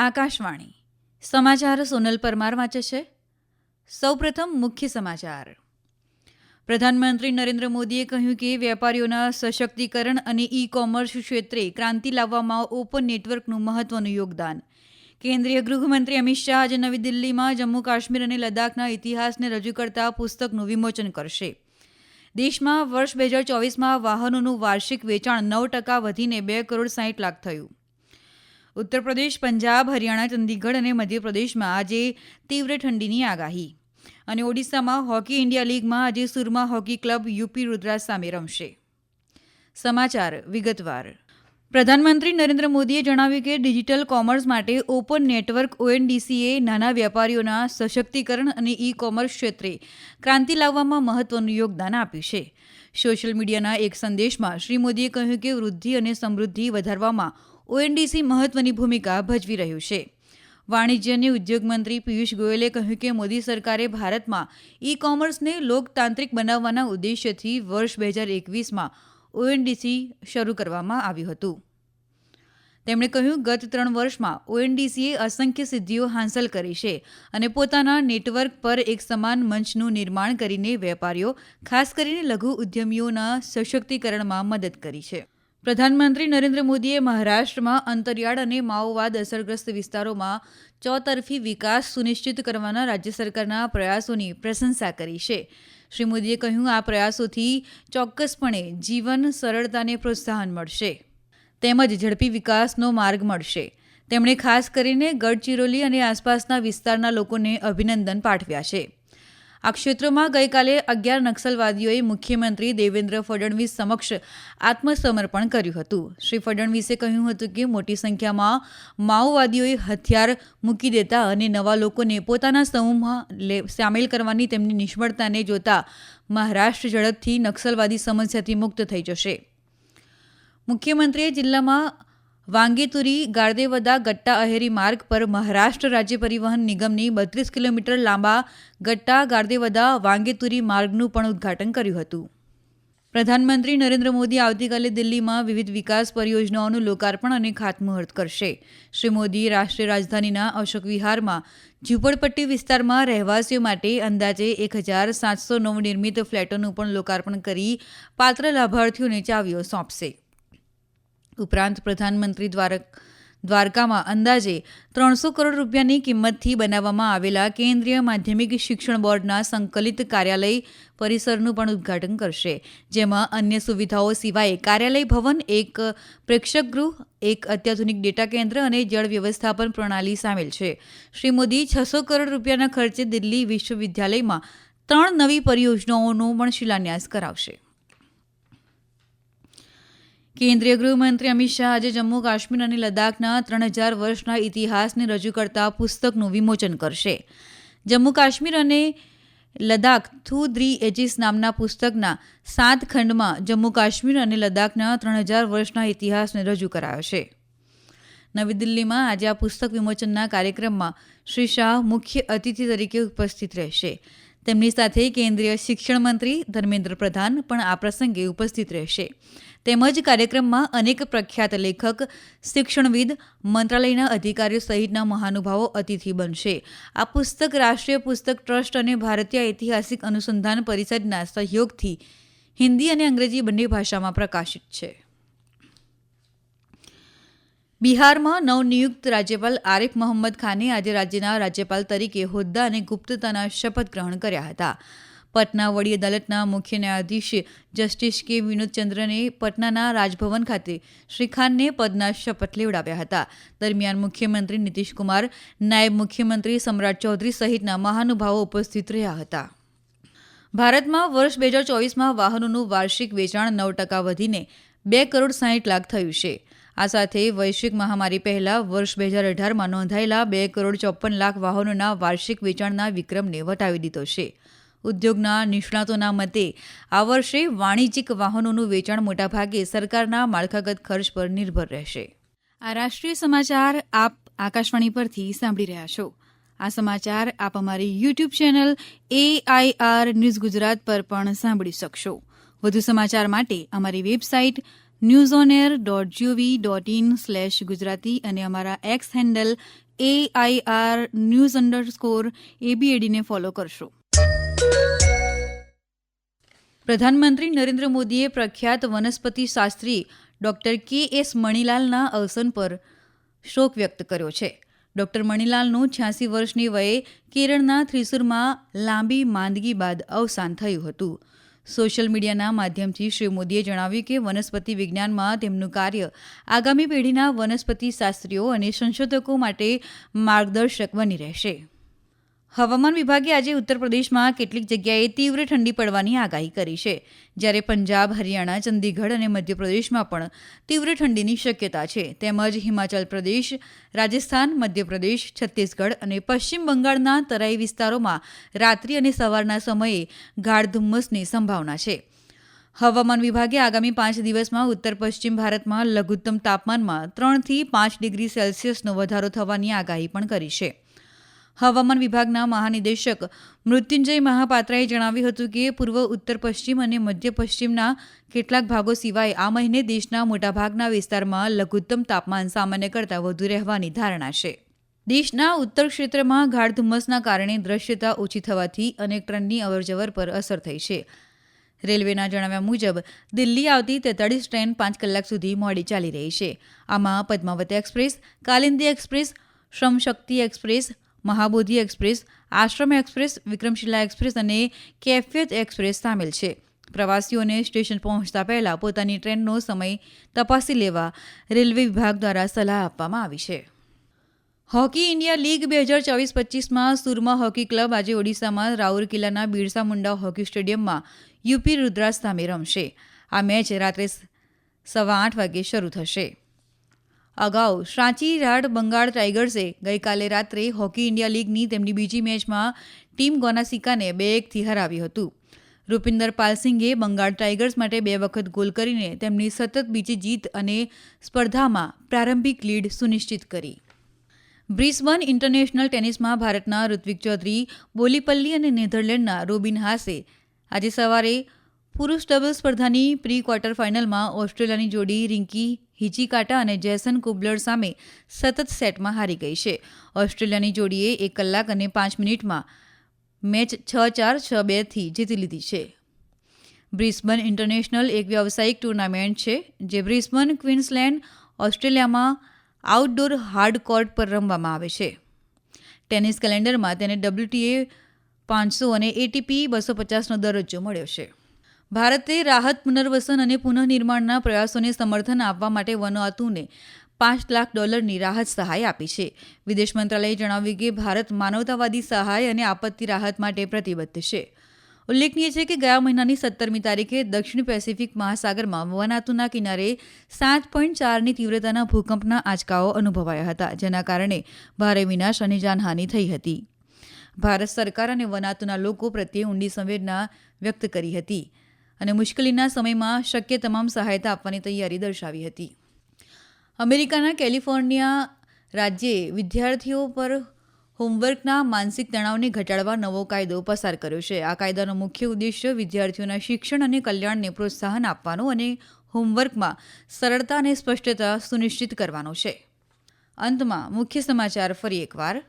આકાશવાણી. સમાચાર સોનલ પરમાર વાંચે છે. સૌપ્રથમ મુખ્ય સમાચાર. પ્રધાનમંત્રી નરેન્દ્ર મોદીએ કહ્યું કે વેપારીઓના સશક્તિકરણ અને ઈ કોમર્સ ક્ષેત્રે ક્રાંતિ લાવવામાં ઓપન નેટવર્કનું મહત્વનું યોગદાન. કેન્દ્રીય ગૃહમંત્રી અમિત શાહ આજે નવી દિલ્હીમાં જમ્મુ કાશ્મીર અને લદ્દાખના ઇતિહાસને રજૂ કરતા પુસ્તકનું વિમોચન કરશે. દેશમાં વર્ષ બે હજાર ચોવીસમાં વાહનોનું વાર્ષિક વેચાણ નવ ટકા વધીને બે કરોડ સાહીઠ લાખ થયું. ઉત્તર પ્રદેશ પંજાબ, હરિયાણા, ચંદીગઢ અને મધ્યપ્રદેશમાં આજે તીવ્ર ઠંડીની આગાહી. અને ઓડિશામાં હોકી ઇન્ડિયા લીગમાં આજે Soorma hockey club UP Rudras સામે રમશે. સમાચાર વિગતવાર. પ્રધાનમંત્રી નરેન્દ્ર મોદીએ જણાવ્યું કે ડિજિટલ કોમર્સ માટે ઓપન નેટવર્ક ઓએનડીસીએ નાના વેપારીઓના સશક્તિકરણ અને ઈ કોમર્સ ક્ષેત્રે ક્રાંતિ લાવવામાં મહત્વનું યોગદાન આપ્યું છે. સોશિયલ મીડિયાના એક સંદેશમાં શ્રી મોદીએ કહ્યું કે વૃદ્ધિ અને સમૃદ્ધિ વધારવામાં ઓએનડીસી મહત્વની ભૂમિકા ભજવી રહ્યું છે. વાણિજ્ય અને ઉદ્યોગ મંત્રી પિયુષ ગોયલે કહ્યું કે મોદી સરકારે ભારતમાં ઈ કોમર્સને લોકતાંત્રિક બનાવવાના ઉદ્દેશ્યથી વર્ષ બે હજાર એકવીસમાં ઓએનડીસી શરૂ કરવામાં આવ્યું હતું. તેમણે કહ્યું, ગત ત્રણ વર્ષમાં ઓએનડીસીએ અસંખ્ય સિદ્ધિઓ હાંસલ કરી છે અને પોતાના નેટવર્ક પર એક સમાન મંચનું નિર્માણ કરીને વેપારીઓ, ખાસ કરીને લઘુ ઉદ્યમીઓના સશક્તિકરણમાં મદદ કરી છે. પ્રધાનમંત્રી નરેન્દ્ર મોદીએ મહારાષ્ટ્રમાં અંતરિયાળ અને માઓવાદ અસરગ્રસ્ત વિસ્તારોમાં ચોતરફી વિકાસ સુનિશ્ચિત કરવાના રાજ્ય સરકારના પ્રયાસોની પ્રશંસા કરી છે. શ્રી મોદીએ કહ્યું, આ પ્રયાસોથી ચોક્કસપણે જીવન સરળતાને પ્રોત્સાહન મળશે. તેમજ ઝડપી વિકાસનો માર્ગ મળશે. તેમણે ખાસ કરીને ગડચિરોલી અને આસપાસના વિસ્તારના લોકોને અભિનંદન પાઠવ્યા છે. આ ક્ષેત્રોમાં ગઈકાલે અગિયાર નક્સલવાદીઓએ મુખ્યમંત્રી દેવેન્દ્ર ફડણવીસ સમક્ષ આત્મસમર્પણ કર્યું હતું. શ્રી ફડણવીસે કહ્યું હતું કે મોટી સંખ્યામાં માઓવાદીઓએ હથિયાર મૂકી દેતા અને નવા લોકોને પોતાના સમૂહમાં સામેલ કરવાની તેમની નિષ્ફળતાને જોતા મહારાષ્ટ્ર ઝડપથી નક્સલવાદી સમસ્યાથી મુક્ત થઈ જશે. મુખ્યમંત્રીએ જિલ્લામાં વાંગેતુરી, ગાર્દેવદા, ગટ્ટા અહેરી માર્ગ પર મહારાષ્ટ્ર રાજ્ય પરિવહન નિગમની બત્રીસ કિલોમીટર લાંબા ગટ્ટા, ગાર્દેવદા, વાંગેતુરી માર્ગનું પણ ઉદ્ઘાટન કર્યું હતું. પ્રધાનમંત્રી નરેન્દ્ર મોદી આવતીકાલે દિલ્હીમાં વિવિધ વિકાસ પરિયોજનાઓનું લોકાર્પણ અને ખાતમુહૂર્ત કરશે. શ્રી મોદી રાષ્ટ્રીય રાજધાનીના અશોક વિહારમાં ઝૂંપડપટ્ટી વિસ્તારમાં રહેવાસીઓ માટે અંદાજે એક હજાર સાતસો નવનિર્મિત ફ્લેટોનું પણ લોકાર્પણ કરી પાત્ર લાભાર્થીઓને ચાવીઓ સોંપશે. ઉપરાંત પ્રધાનમંત્રી દ્વારક દ્વારકામાં અંદાજે ત્રણસો કરોડ રૂપિયાની કિંમતથી બનાવવામાં આવેલા કેન્દ્રીય માધ્યમિક શિક્ષણ બોર્ડના સંકલિત કાર્યાલય પરિસરનું પણ ઉદ્ઘાટન કરશે. જેમાં અન્ય સુવિધાઓ સિવાય કાર્યાલય ભવન, એક પ્રેક્ષક ગૃહ એક અત્યાધુનિક ડેટા કેન્દ્ર અને જળ વ્યવસ્થાપન પ્રણાલી સામેલ છે. શ્રી મોદી છસો કરોડ રૂપિયાના ખર્ચે દિલ્હી વિશ્વવિદ્યાલયમાં ત્રણ નવી પરિયોજનાઓનો પણ શિલાન્યાસ કરાવશે. કેન્દ્રીય ગૃહમંત્રી અમિત શાહ આજે જમ્મુ કાશ્મીર અને લદ્દાખના ત્રણ હજાર વર્ષના ઇતિહાસને રજૂ કરતા પુસ્તકનું વિમોચન કરશે. જમ્મુ કાશ્મીર અને લદ્દાખ થુ દ્રી એજીસ નામના પુસ્તકના સાત ખંડમાં જમ્મુ કાશ્મીર અને લદ્દાખના ત્રણ હજાર વર્ષના ઇતિહાસને રજૂ કરાયો છે નવી દિલ્હીમાં આજે આ પુસ્તક વિમોચનના કાર્યક્રમમાં શ્રી શાહ મુખ્ય અતિથિ તરીકે ઉપસ્થિત રહેશે. તેમની સાથે કેન્દ્રીય શિક્ષણ મંત્રી ધર્મેન્દ્ર પ્રધાન પણ આ પ્રસંગે ઉપસ્થિત રહેશે. તેમજ કાર્યક્રમમાં અનેક પ્રખ્યાત લેખક, શિક્ષણવિદ, મંત્રાલયના અધિકારીઓ સહિતના મહાનુભાવો અતિથિ બનશે. આ પુસ્તક રાષ્ટ્રીય પુસ્તક ટ્રસ્ટ અને ભારતીય ઐતિહાસિક અનુસંધાન પરિષદના સહયોગથી હિન્દી અને અંગ્રેજી બંને ભાષામાં પ્રકાશિત છે. બિહારમાં નવનિયુક્ત રાજ્યપાલ આરિફ મોહમ્મદ ખાને આજે રાજ્યના રાજ્યપાલ તરીકે હોદ્દા અને ગુપ્તતાના શપથ ગ્રહણ કર્યા હતા. પટના વડી અદાલતના મુખ્ય ન્યાયાધીશ જસ્ટિસ કે વિનોદચંદ્રને પટનાના રાજભવન ખાતે શ્રી ખાનને પદના શપથ લેવડાવ્યા હતા. દરમિયાન મુખ્યમંત્રી નીતિશકુમાર, નાયબ મુખ્યમંત્રી સમ્રાટ ચૌધરી સહિતના મહાનુભાવો ઉપસ્થિત રહ્યા હતા. ભારતમાં વર્ષ બે હજાર ચોવીસમાં વાહનોનું વાર્ષિક વેચાણ નવ ટકા વધીને બે કરોડ સાહીઠ લાખ થયું છે. આ સાથે વૈશ્વિક મહામારી પહેલા વર્ષ બે હજાર અઢારમાં નોંધાયેલા બે કરોડ ચોપન લાખ વાહનોના વાર્ષિક વેચાણના વિક્રમને વટાવી દીધો છે. ઉદ્યોગના નિષ્ણાતોના મતે, આ વર્ષે વાણિજ્યિક વાહનોનું વેચાણ મોટાભાગે સરકારના માળખાગત ખર્ચ પર નિર્ભર રહેશે. આ રાષ્ટ્રીય સમાચાર આપ આકાશવાણી પરથી સાંભળી રહ્યા છો. આ સમાચાર આપ અમારી YouTube channel AIR news Gujarat પર પણ સાંભળી શકશો. વધુ સમાચાર માટે અમારી website news on air dot G O V dot in slash Gujarati અને અમારા X handle A I R news underscore એબીએડીને follow કરશો. પ્રધાનમંત્રી નરેન્દ્ર મોદીએ પ્રખ્યાત વનસ્પતિ શાસ્ત્રી ડોક્ટર કે એસ મણિલાલના અવસાન પર શોક વ્યક્ત કર્યો છે. ડોક્ટર મણિલાલનું છ્યાસી વર્ષની વયે કેરળના થ્રિસુરમાં લાંબી માંદગી બાદ અવસાન થયું હતું. સોશિયલ મીડિયાના માધ્યમથી શ્રી મોદીએ જણાવ્યું કે વનસ્પતિ વિજ્ઞાનમાં તેમનું કાર્ય આગામી પેઢીના વનસ્પતિ શાસ્ત્રીઓ અને સંશોધકો માટે માર્ગદર્શક બની રહેશે. હવામાન વિભાગે આજે ઉત્તર પ્રદેશમાં કેટલીક જગ્યાએ તીવ્ર ઠંડી પડવાની આગાહી કરી છે. જ્યારે પંજાબ, હરિયાણા, ચંદીગઢ અને મધ્યપ્રદેશમાં પણ તીવ્ર ઠંડીની શક્યતા છે. તેમજ હિમાચલ પ્રદેશ, રાજસ્થાન, મધ્યપ્રદેશ, છત્તીસગઢ અને પશ્ચિમ બંગાળના તરાઈ વિસ્તારોમાં રાત્રિ અને સવારના સમયે ગાઢ ધુમ્મસની સંભાવના છે. હવામાન વિભાગે આગામી પાંચ દિવસમાં ઉત્તર પશ્ચિમ ભારતમાં લઘુત્તમ તાપમાનમાં ત્રણથી પાંચ ડિગ્રી સેલ્સિયસનો વધારો થવાની આગાહી પણ કરી છે. હવામાન વિભાગના મહાનિદેશક મૃત્યુંજય મહાપાત્રાએ જણાવ્યું હતું કે પૂર્વ, ઉત્તર, પશ્ચિમ અને મધ્ય પશ્ચિમના કેટલાક ભાગો સિવાય આ મહિને દેશના મોટાભાગના વિસ્તારમાં લઘુત્તમ તાપમાન સામાન્ય કરતાં વધુ રહેવાની ધારણા છે. દેશના ઉત્તર ક્ષેત્રમાં ગાઢ ધુમ્મસના કારણે દ્રશ્યતા ઓછી થવાથી અનેક ટ્રેનની અવરજવર પર અસર થઈ છે. રેલવેના જણાવ્યા મુજબ, દિલ્હી આવતી તેતાળીસ ટ્રેન પાંચ કલાક સુધી મોડી ચાલી રહી છે. આમાં Padmavati express, Kalindi express, Shramshakti express Mahabodhi express, Ashram express Vikramshila express અને કેફિયત એક્સપ્રેસ સામેલ છે. પ્રવાસીઓને સ્ટેશન પહોંચતા પહેલા પોતાની ટ્રેનનો સમય તપાસી લેવા રેલવે વિભાગ દ્વારા સલાહ આપવામાં આવી છે. હોકી ઇન્ડિયા લીગ બે હજાર ચોવીસ પચીસમાં સુરમા હોકી ક્લબ આજે ઓડિશામાં રાઉરકેલાના બિરસા મુંડા હોકી સ્ટેડિયમમાં યુપી રુદ્રાસ સામે રમશે. આ મેચ રાત્રે સવા આઠ વાગે શરૂ થશે. અગાઉ સાંચી રાડ બંગાળ ટાઇગર્સે ગઈકાલે રાત્રે હોકી ઇન્ડિયા લીગની તેમની બીજી મેચમાં ટીમ ગોનાસિકાને બે એકથી હરાવ્યું હતું. રૂપિન્દર પાલસિંગે બંગાળ ટાઇગર્સ માટે બે વખત ગોલ કરીને તેમની સતત બીજી જીત અને સ્પર્ધામાં પ્રારંભિક લીડ સુનિશ્ચિત કરી. બ્રિસ્બન ઇન્ટરનેશનલ ટેનિસમાં ભારતના ઋત્વિક ચૌધરી, બોલીપલ્લી અને નેધરલેન્ડના રોબિન હાસે આજે સવારે પુરુષ ડબલ સ્પર્ધાની પ્રી ક્વાર્ટર ફાઇનલમાં ઓસ્ટ્રેલિયાની જોડી રિંકી હિચીકાટા અને જેસન કુબલર સામે સતત સેટમાં હારી ગઈ છે. ઓસ્ટ્રેલિયાની જોડીએ એક કલાક અને પાંચ મિનિટમાં મેચ છ ચાર, છ બેથી જીતી લીધી છે. બ્રિસ્બન ઇન્ટરનેશનલ એક વ્યાવસાયિક ટુર્નામેન્ટ છે, જે બ્રિસ્બન, ક્વીન્સલેન્ડ, ઓસ્ટ્રેલિયામાં આઉટડોર હાર્ડ કોર્ટ પર રમવામાં આવે છે. ટેનિસ કેલેન્ડરમાં તેને ડબ્લ્યુટીએ પાંચસો અને એટીપી બસો પચાસનો દરજ્જો મળ્યો છે. ભારતે રાહત પુનર્વસન અને પુનઃનિર્માણના પ્રયાસોને સમર્થન આપવા માટે વનવાતુને પાંચ લાખ ડોલરની રાહત સહાય આપી છે. વિદેશ મંત્રાલયે જણાવ્યું કે ભારત માનવતાવાદી સહાય અને આપત્તિ રાહત માટે પ્રતિબદ્ધ છે. ઉલ્લેખનીય છે કે ગયા મહિનાની સત્તરમી તારીખે દક્ષિણ પેસિફિક મહાસાગરમાં વનાતુના કિનારે સાત પોઈન્ટ ચારની તીવ્રતાના ભૂકંપના આંચકાઓ અનુભવાયા હતા, જેના કારણે ભારે વિનાશ અને જાનહાનિ થઈ હતી. ભારત સરકાર અને વનાતુના લોકો પ્રત્યે ઊંડી સંવેદના વ્યક્ત કરી હતી. અને મુશ્કેલીના સમયમાં શક્ય તમામ સહાયતા આપવાની તૈયારી દર્શાવી હતી. અમેરિકાના કેલિફોર્નિયા રાજ્યે વિદ્યાર્થીઓ પર હોમવર્કના માનસિક તણાવને ઘટાડવા નવો કાયદો પસાર કર્યો છે. આ કાયદાનો મુખ્ય ઉદ્દેશ્ય વિદ્યાર્થીઓના શિક્ષણ અને કલ્યાણને પ્રોત્સાહન આપવાનો અને હોમવર્કમાં સરળતા અને સ્પષ્ટતા સુનિશ્ચિત કરવાનો છે. અંતમાં મુખ્ય સમાચાર ફરી એકવાર.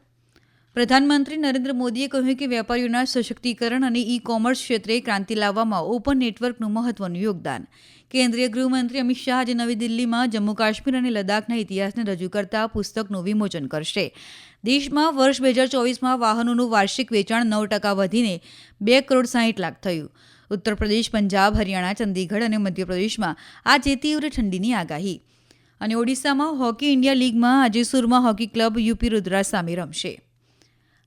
પ્રધાનમંત્રી નરેન્દ્ર મોદીએ કહ્યું કે વેપારીઓના સશક્તિકરણ અને ઈ કોમર્સ ક્ષેત્રે ક્રાંતિ લાવવામાં ઓપન નેટવર્કનું મહત્વનું યોગદાન. કેન્દ્રીય ગૃહમંત્રી અમિત શાહ આજે નવી દિલ્હીમાં જમ્મુ કાશ્મીર અને લદ્દાખના ઇતિહાસને રજૂ કરતા પુસ્તકનું વિમોચન કરશે. દેશમાં વર્ષ બે હજાર ચોવીસમાં વાહનોનું વાર્ષિક વેચાણ નવ ટકા વધીને બે કરોડ સાહીઠ લાખ થયું. ઉત્તર પ્રદેશ, પંજાબ, હરિયાણા, ચંદીગઢ અને મધ્યપ્રદેશમાં આજે તીવ્ર ઠંડીની આગાહી. અને ઓડિશામાં હોકી ઇન્ડિયા લીગમાં આજે Soorma hockey club UP Rudra સામે રમશે.